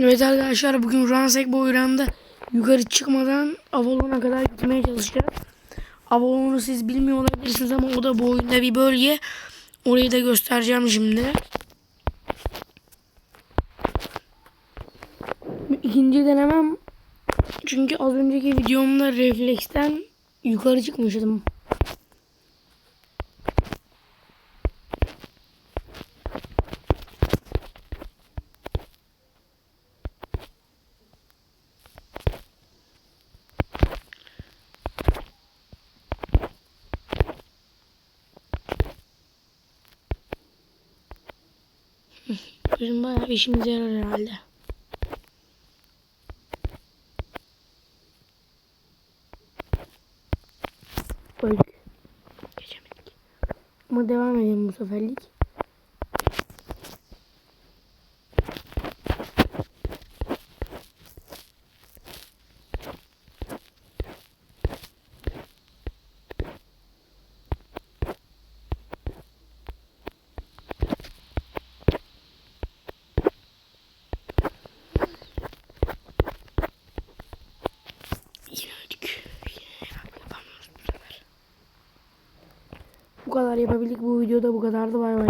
Evet arkadaşlar bugün Ransek boylarında yukarı çıkmadan Avalon'a kadar gitmeye çalışacağız. Avalon'u siz bilmiyor olabilirsiniz ama o da bu oyunda bir bölge. Orayı da göstereceğim şimdi. İkinci denemem çünkü az önceki videomda refleksten yukarı çıkmıştım. Bizim bayağı işimize yarar herhalde. Öldük. Geçemedik. Ama devam edelim bu seferlik. Bu kadar yapabildik. Bu videoda bu kadardı. Bay bay.